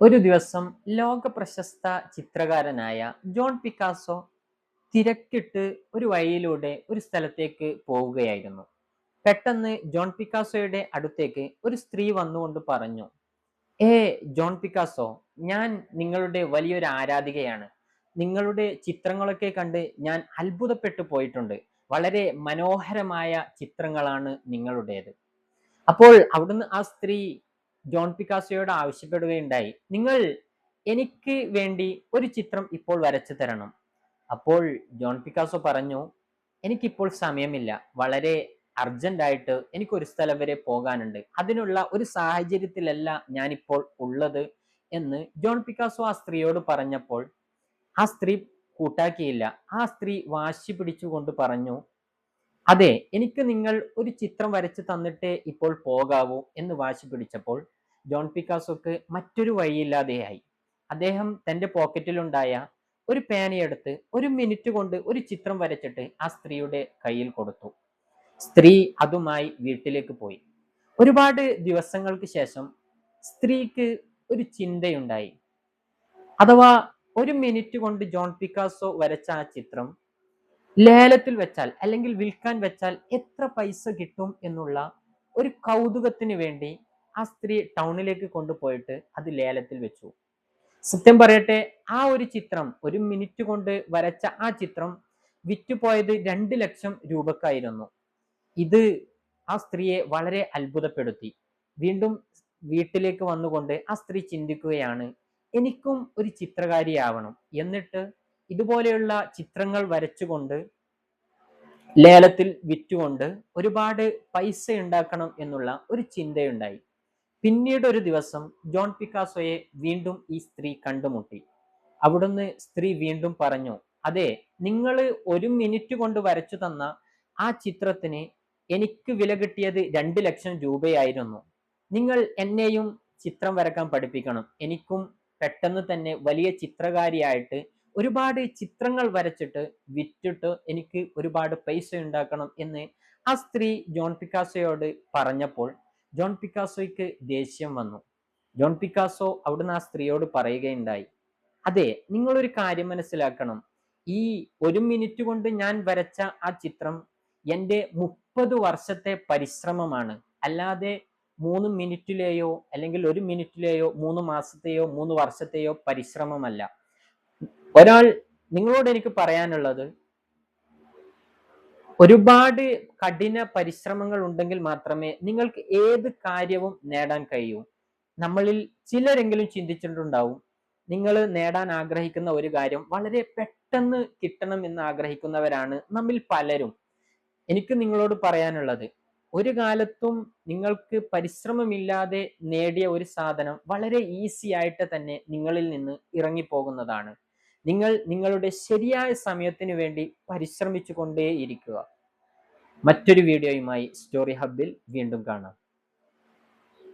ഒരു ദിവസം ലോക പ്രശസ്ത ചിത്രകാരനായ ജോൺ പിക്കാസോ തിരക്കിട്ട് ഒരു വഴിയിലൂടെ ഒരു സ്ഥലത്തേക്ക് പോവുകയായിരുന്നു. പെട്ടെന്ന് ജോൺ പിക്കാസോയുടെ അടുത്തേക്ക് ഒരു സ്ത്രീ വന്നുകൊണ്ട് പറഞ്ഞു ഏ ജോൺ പിക്കാസോ ഞാൻ നിങ്ങളുടെ വലിയൊരു ആരാധികയാണ്. നിങ്ങളുടെ ചിത്രങ്ങളൊക്കെ കണ്ട് ഞാൻ അത്ഭുതപ്പെട്ടു പോയിട്ടുണ്ട്. വളരെ മനോഹരമായ ചിത്രങ്ങളാണ് നിങ്ങളുടേത്. അപ്പോൾ അവിടുന്ന് ആ സ്ത്രീ ജോൺ പിക്കാസോയോട് ആവശ്യപ്പെടുകയുണ്ടായി. നിങ്ങൾ എനിക്ക് വേണ്ടി ഒരു ചിത്രം ഇപ്പോൾ വരച്ചു തരണം. അപ്പോൾ ജോൺ പിക്കാസോ പറഞ്ഞു എനിക്കിപ്പോൾ സമയമില്ല. വളരെ അർജന്റ് ആയിട്ട് എനിക്ക് ഒരു സ്ഥലം വരെ പോകാനുണ്ട്. അതിനുള്ള ഒരു സാഹചര്യത്തിലല്ല ഞാനിപ്പോൾ ഉള്ളത്. എന്ന് ജോൺ പിക്കാസോ ആ സ്ത്രീയോട് പറഞ്ഞപ്പോൾ ആ സ്ത്രീ കൂട്ടാക്കിയില്ല. ആ സ്ത്രീ വാശി പിടിച്ചുകൊണ്ട് പറഞ്ഞു അതെ എനിക്ക് നിങ്ങൾ ഒരു ചിത്രം വരച്ച് തന്നിട്ടേ ഇപ്പോൾ പോകാവൂ എന്ന് വാശി പിടിച്ചപ്പോൾ ജോൺ പിക്കാസോക്ക് മറ്റൊരു വഴിയില്ലാതെയായി അദ്ദേഹം തന്റെ പോക്കറ്റിലുണ്ടായ ഒരു പേനയെടുത്ത് ഒരു മിനിറ്റ് കൊണ്ട് ഒരു ചിത്രം വരച്ചിട്ട് ആ സ്ത്രീയുടെ കയ്യിൽ കൊടുത്തു. സ്ത്രീ അതുമായി വീട്ടിലേക്ക് പോയി. ഒരുപാട് ദിവസങ്ങൾക്ക് ശേഷം സ്ത്രീക്ക് ഒരു ചിന്തയുണ്ടായി. അഥവാ ഒരു മിനിറ്റ് കൊണ്ട് ജോൺ പിക്കാസോ വരച്ച ആ ചിത്രം ലേലത്തിൽ വെച്ചാൽ അല്ലെങ്കിൽ വിൽക്കാൻ വെച്ചാൽ എത്ര പൈസ കിട്ടും എന്നുള്ള ഒരു കൗതുകത്തിന് വേണ്ടി ആ സ്ത്രീ ടൗണിലേക്ക് കൊണ്ടുപോയിട്ട് അത് ലേലത്തിൽ വെച്ചു. സത്യം പറയട്ടെ ആ ഒരു ചിത്രം ഒരു മിനിറ്റ് കൊണ്ട് വരച്ച ആ ചിത്രം വിറ്റുപോയത് രണ്ട് ലക്ഷം രൂപക്കായിരുന്നു. ഇത് ആ സ്ത്രീയെ വളരെ അത്ഭുതപ്പെടുത്തി. വീണ്ടും വീട്ടിലേക്ക് വന്നുകൊണ്ട് ആ സ്ത്രീ ചിന്തിക്കുകയാണ് എനിക്കും ഒരു ചിത്രകാരിയാവണം. എന്നിട്ട് ഇതുപോലെയുള്ള ചിത്രങ്ങൾ വരച്ചുകൊണ്ട് ലേലത്തിൽ വിറ്റുകൊണ്ട് ഒരുപാട് പൈസ ഉണ്ടാക്കണം എന്നുള്ള ഒരു ചിന്തയുണ്ടായി. പിന്നീട് ഒരു ദിവസം ജോൺ പിക്കാസോയെ വീണ്ടും ഈ സ്ത്രീ കണ്ടുമുട്ടി. അവിടുന്ന് സ്ത്രീ വീണ്ടും പറഞ്ഞു അതെ നിങ്ങൾ ഒരു മിനിറ്റ് കൊണ്ട് വരച്ചു തന്ന ആ ചിത്രത്തിന് എനിക്ക് വില കിട്ടിയത് രണ്ട് ലക്ഷം രൂപയായിരുന്നു. നിങ്ങൾ എന്നെയും ചിത്രം വരക്കാൻ പഠിപ്പിക്കണം. എനിക്കും പെട്ടെന്ന് തന്നെ വലിയ ചിത്രകാരിയായിട്ട് ഒരുപാട് ചിത്രങ്ങൾ വരച്ചിട്ട് വിറ്റിട്ട് എനിക്ക് ഒരുപാട് പൈസ ഉണ്ടാക്കണം എന്ന് ആ സ്ത്രീ ജോൺ പിക്കാസോയോട് പറഞ്ഞപ്പോൾ ജോൺ പിക്കാസോയ്ക്ക് ദേഷ്യം വന്നു. ജോൺ പിക്കാസോ അവിടുന്ന് ആ സ്ത്രീയോട് പറയുകയുണ്ടായി അതെ നിങ്ങളൊരു കാര്യം മനസ്സിലാക്കണം. ഈ ഒരു മിനിറ്റ് കൊണ്ട് ഞാൻ വരച്ച ആ ചിത്രം എന്റെ മുപ്പത് വർഷത്തെ പരിശ്രമമാണ്. അല്ലാതെ മൂന്ന് മിനിറ്റിലെയോ അല്ലെങ്കിൽ ഒരു മിനിറ്റിലെയോ മൂന്ന് മാസത്തെയോ മൂന്ന് വർഷത്തെയോ പരിശ്രമമല്ല. ഒരാൾ നിങ്ങളോട് എനിക്ക് പറയാനുള്ളത് ഒരുപാട് കഠിന പരിശ്രമങ്ങൾ ഉണ്ടെങ്കിൽ മാത്രമേ നിങ്ങൾക്ക് ഏത് കാര്യവും നേടാൻ കഴിയൂ. നമ്മളിൽ ചിലരെങ്കിലും ചിന്തിച്ചിട്ടുണ്ടാവും നിങ്ങൾ നേടാൻ ആഗ്രഹിക്കുന്ന ഒരു കാര്യം വളരെ പെട്ടെന്ന് കിട്ടണം എന്ന് ആഗ്രഹിക്കുന്നവരാണ് നമ്മിൽ പലരും. എനിക്ക് നിങ്ങളോട് പറയാനുള്ളത് ഒരു കാലത്തും നിങ്ങൾക്ക് പരിശ്രമമില്ലാതെ നേടിയ ഒരു സാധനം വളരെ ഈസി ആയിട്ട് തന്നെ നിങ്ങളിൽ നിന്ന് ഇറങ്ങിപ്പോകുന്നതാണ്. നിങ്ങൾ നിങ്ങളുടെ ശരിയായ സമയത്തിന് വേണ്ടി പരിശ്രമിച്ചു കൊണ്ടേയിരിക്കുക മറ്റൊരു വീഡിയോയുമായി സ്റ്റോറി ഹബിൽ വീണ്ടും കാണാം.